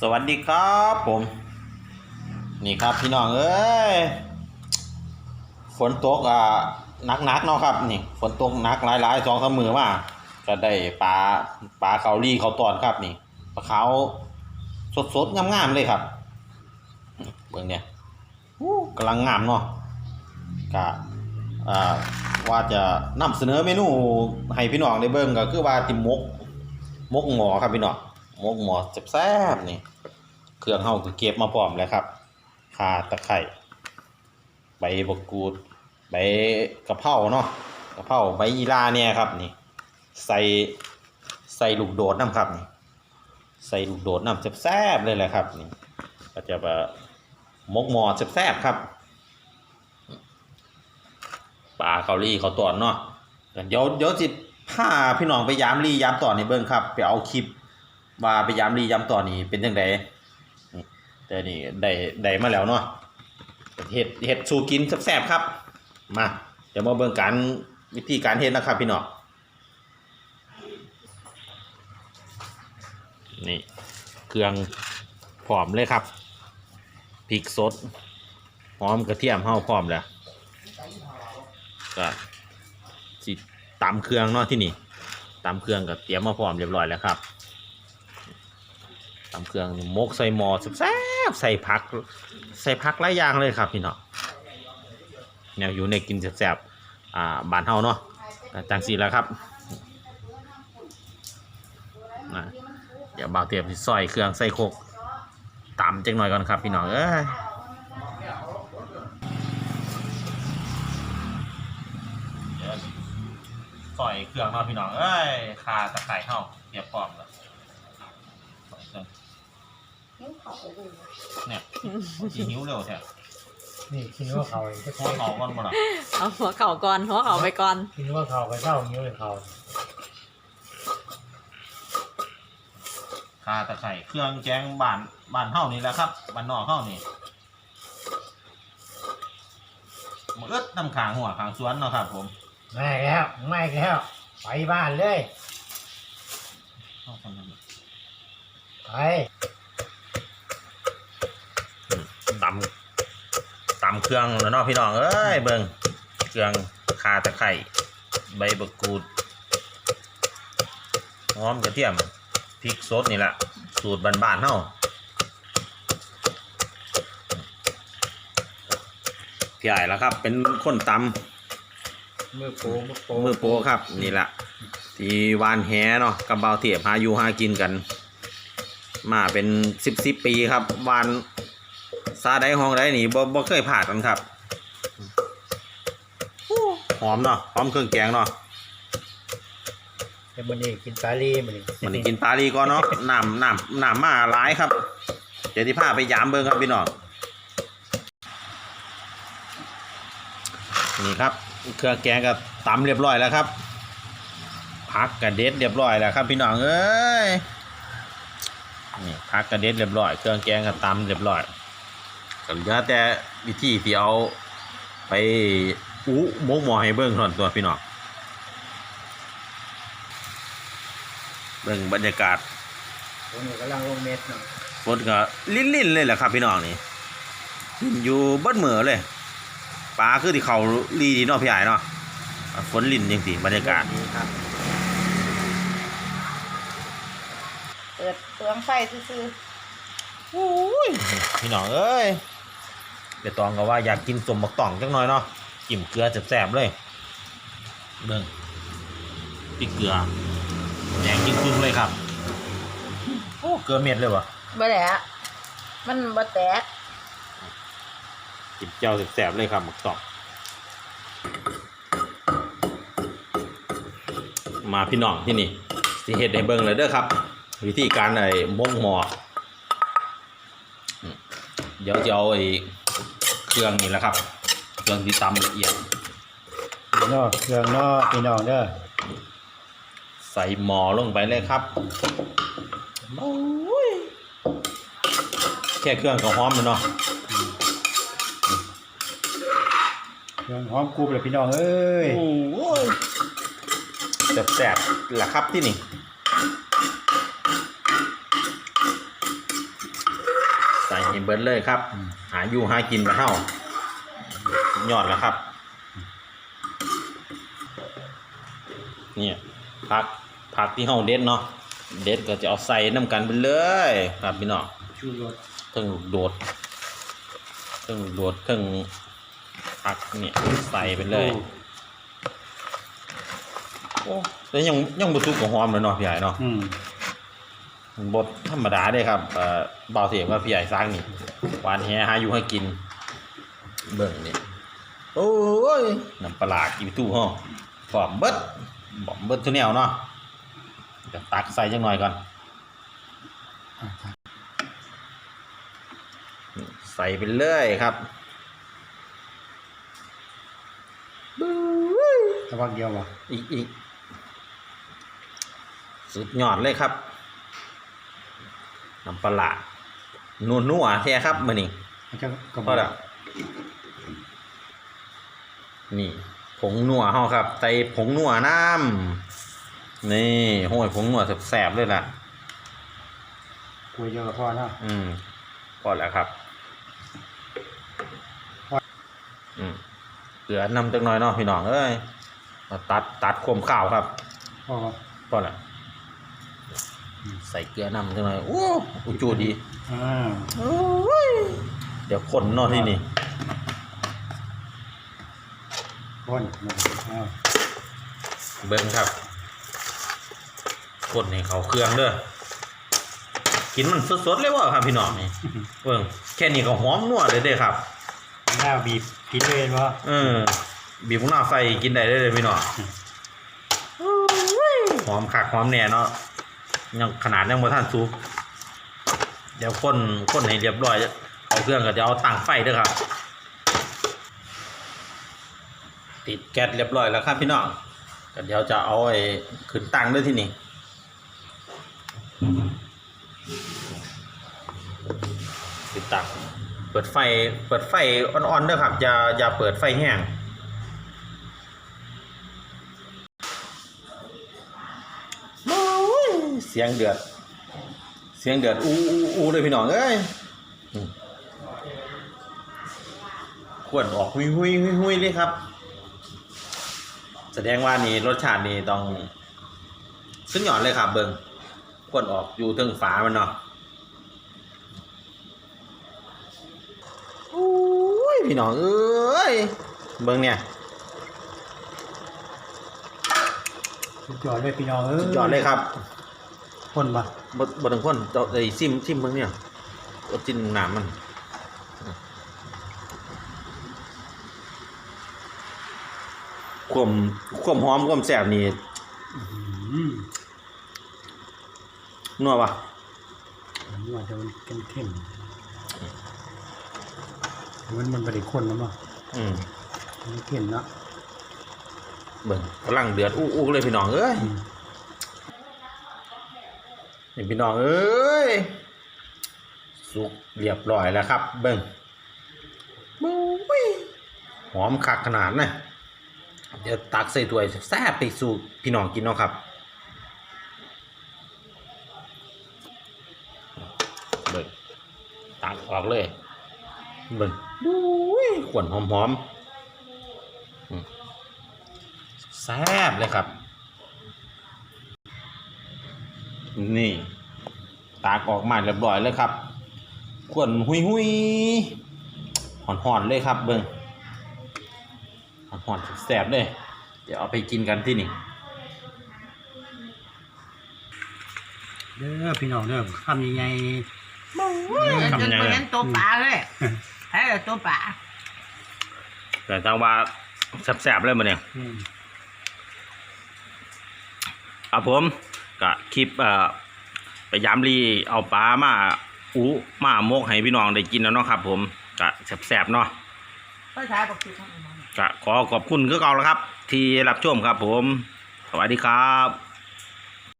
สวัสดีครับผม นี่ครับพี่น้องเอ้ยฝนตกอ่านักนักๆเนาะครับ นี่ฝนตกหนักหลายหลายๆสองสามมือมาก็ได้ปลาปลาเขาลี่เขาตอนครับนี่ปลาเขาสดๆงามๆเลยครับเบิ่งเนี่ยอู้กำลังงามเนาะกะอ่าว่าจะนำเสนอเมนูให้พี่น้องได้เบิ่งก็คือว่าติมมกมกหมอครับพี่น้อง มกหมอแซ่บๆนี่ เครื่องเฮาก็เก็บมาพร้อมแล้วครับข่าตะไคร้ใบบักกูด ใบกะเพราเนาะกะเพราใบยีราเนี่ยครับนี่ ใส่ใส่ลูกโดดน้ำครับนี่ใส่ลูกโดดน้ำแซ่บๆเลยแหละครับนี่ก็จะแบบมกหมอแซ่บๆครับปลาเกาหลีเขาตอนเนาะเดี๋ยวเดี๋ยวจิพาพี่น้องไปยามรียามต่อในเบิ้งครับ ไปเอาคลิป ว่าไปยามรียามต่อนี่เป็นยังไงแต่นี่ได้ได้มาแล้วเนาะเห็ดเห็ดสูกินแซ่บๆครับ มาเดี๋ยวมาเบิ่งการวิธีการเฮ็ดนะครับพี่น้องนี่เครื่องพร้อมเลยครับพริกสดหอมกระเทียมเฮาพร้อมแล้วก็สิตำเครื่องเนาะที่นี่ตำเครื่องก็เตรียมมาพร้อมเรียบร้อยแล้วครับ ตำเครื่องมกใส่หม้อแซ่บใส่ผัก ใส่ผักหลายอย่างเลยครับพี่น้องแนวอยู่ในกินแซ่บๆอ่าบ้านเฮาเนาะจังสีแล้วครับนะเดี๋ยวบ่าวเตรียมซอยเครื่องใส่โคกตำจังหน่อยก่อนครับพี่น้องเอ้ยซอยเครื่องเนาะพี่น้องเอ้ยคาตะไคร้เฮาเตรียมพร้อมแล้ว เนี่ยสิหิวเร็วแท้นี่คิดว่าเขาจะหัวเขาก่อนบ่ล่ะเอาหัวเข่าก่อนหัวเข่าไปก่อนคิดว่าเขาไปเช่านิ้วเลยเขาคาตะไคร้เครื่องแกงบ้านบ้านเฮานี่แหละครับบ้านนอกเฮานี่มันอึดน้ำขางหัวขางสวนเนาะครับ ผมไม่แล้วไม่แล้วไปบ้านเลย เอาคนนั้นไป ตำตำเครื่องแล้วเนาะพี่น้องเอ้ยเบิ่งเครื่องคาตะไคร้ใบมะกรูดหอมกระเทียมพริกสดนี่แหละสูตรบ้านๆเฮาพี่ใหญ่แล้วครับ เป็นคนตำมือโป้มือโป้มือโปรครับนี่แหละที่วานแหเนาะกับเบาเทียบหาอยู่หากินกัน มาเป็นสิบสิบปีครับวาน ซาได้ห้องได้นี่บ่บ่เคยผ่าดกันครับหอมเนาะหอมเครื่องแกงเนาะแต่วันนี้กินปลาลีมันมันนี้กินปลาลีก่อนเนาะน้ำน้ำน้ำมาหลายครับ เดี๋ยวที่พาไปยามเบิ่งครับพี่น้องนี่ครับเครื่องแกงก็ตำเรียบร้อยแล้วครับพักกระเด็ดเรียบร้อยแล้วครับ พี่น้องเอ้ยนี่พักกระเด็ดเรียบร้อย เครื่องแกงก็ตำเรียบร้อย ก็เหลือแต่วิธีที่เอาไปอู้หมกหมอให้เบิ่งเท่านั้นตัวพี่น้องเบิ่งบรรยากาศผมกำลังลงเม็ดเนาะฝนก็ลิ่นๆเลยแหละครับพี่น้องนี่ลิ่นอยู่เบิดเหมือเลยปลาคือที่เขาลีดีเนาะพี่ใหญ่เนาะฝนลิ่นจริงๆบรรยากาศดีครับเปิดเปลืองไฟซื่อโอ้ยพี่น้องเอ้ย เดี๋ยวตองก็ว่าอยากกินสมบักต่องจังหน่อยเนาะจิ้มเกลือแสบๆเลยเบิ่งพริกเกลือแดงกินครึ่งเลยครับโอ้เกลือเม็ดเลยวะๆบ่แหละมันบ่แตกจิ้มเจียวแสบๆเลยครับหมักต่องมาพี่น้องที่นี่สิเฮ็ดให้เบิ่งเลยเด้อครับ วิธีการไอ้ม่งหมออืมเดี๋ยวจะเอาไอ้ เครื่องนี่แหละครับ เครื่องที่ตำละเอียดเนาะเครื่องเนาะพี่น้องเด้อใส่หม้อลงไปเลยครับโอ้ยแค่เครื่องก็หอมแล้วเนาะเครื่องหอมกรุบเลยพี่น้องเอ้ยโอ้ยแสบๆแหละครับที่นี่ ให้ เบิดเลยครับอืมหาอยู่หากินมาเท่ายอดแล้วครับ เนี่ยผักผักที่เฮาเด็ดเนาะเด็ดก็จะเอาใส่น้ำกันไปเลยครับพี่น้องชูรสเทิงลูกโดดเทิงลูกโดดเทิงผักเนี่ยใส่ไปเลยโอ้แต่ยังยังบ่สุกกับหอมเลยเนาะพี่ใหญ่เนาะอืม บดธรรมดาเด้ครับเอ่อเบาเสียงว่าพี่ใหญ่สร้างนี่หวานแหหาอยู่ให้กิน เบิ่งนี่โอ้ยน้ำปลาร้ากินตู้ห้องฟอมเบิดบอมเบิดทุกแนวเนาะจะตักใส่จังหน่อยก่อนอะครับใส่ไปเลยครับบึ้ยตะวักเดียววะอีกอีกสุดยอดเลยครับ น้ำปลาร้านัวนัวๆแท้ครับมื้อนี้มันจะกระพอแล้วนี่ ผงนัวเฮาครับใส่ผงนัวน้ำนี่โห้ยผงนัวแสบๆเลยล่ะกลัวเยอะพอเนาะอืมพอแล้วครับอืมเกลือนำจักหน่อยเนาะพี่น้องเอ้ยมาตัดตัดความข้าวครับพอพอแล้ว ใส่เกลือนำจักหน่อยโอ้อุจูดีอ่าเดี๋ยวคนเนอที่นี่พ่นอ้าวเบิ้งครับคนให้เขาเครื่องเด้อกินมันสดๆเลยว่ะครับพี่น้องนี่เบิ้งแค่นี้ก็หอมนัวเลยเด้อครับหน้าบีบกินเลยวะเออบีบมะนาวใส่กินได้เลยเด้อพี่น้องหอมคักหอมแน่เนาะ ยังขนาดยังบ่ทันสุกเดี๋ยวคนคนให้เรียบร้อยเอาเครื่องก็จะเอาตั้งไฟด้อครับ ติดแก๊สเรียบร้อยแล้วครับพี่น้องก็เดี๋ยวจะเอาไอ้ขึ้นตั้งด้วยที่นี่ขึ้นตั้งเปิดไฟเปิดไฟอ่อนๆด้อครับอย่าอย่าเปิดไฟแห้งโอ้ยเสียงเดือด เสียงเดือด อู้อู้อู้เลยพี่น้องเอ้ยอืมขวดออกหุยหุยหุยหุยเลยครับ แสดงว่านี่รสชาตินี่ต้องสุดยอดเลยครับ เบิงขวดออกอยู่เทิงฝามันเนาะโอ้ยพี่น้องเอ้ยเบิงเนี่ยสุดยอดเลยพี่น้องเอ้ยสุดยอดเลยครับ พ่นมาบดบดถึงคนเจ้าไอ้ซิมซิมเบิงเนี่ยอดจิ้นน้ำมันความความหอมความแซ่บนี่อืมนัวปะนวดจะมันเข้มๆมันมันไม่ได้ข้นแล้วมั้งอืมมันเข้มเนาะเบิ่งกำลังเดือดอู้อู้เลยพี่น้องเอ้ยอืม นี่พี่น้องเอ้ยสุกเรียบร้อยแล้วครับ เบิ่งบุ้ยหอมคักขนาดนะเดี๋ยวตักใส่ถ้วยแซ่บไปสู่พี่น้องกินเนาะครับเบิ่งตักออกเลยเบิ่งบุ้ยขวนหอมๆอืมแซ่บเลยครับ นี่ ตากออกมาเรียบร้อยเลยครับขวนหุยหุยหอนหอนๆเลยครับเบิ้งหอนหอนๆแสบเลย เดี๋ยวเอาไปกินกันที่นี่เด้อพี่น้องเด้อทำยังไงทำยังไงจนเห็นตัวปลาเลยให้ตัวปลาแต่ทางว่าแสบๆเลยมันเนี่ยอืมครับผม ก็คลิปเอ่อไปยามรีเอาปลามาอูมาโมกให้พี่น้องได้กินแล้วเนาะครับ ผมก็แสบๆเนาะก็ใช้ปกติทั้งหมดก็ขอขอบคุณคือเก่าแล้วครับ ที่รับชมครับผม สวัสดีครับ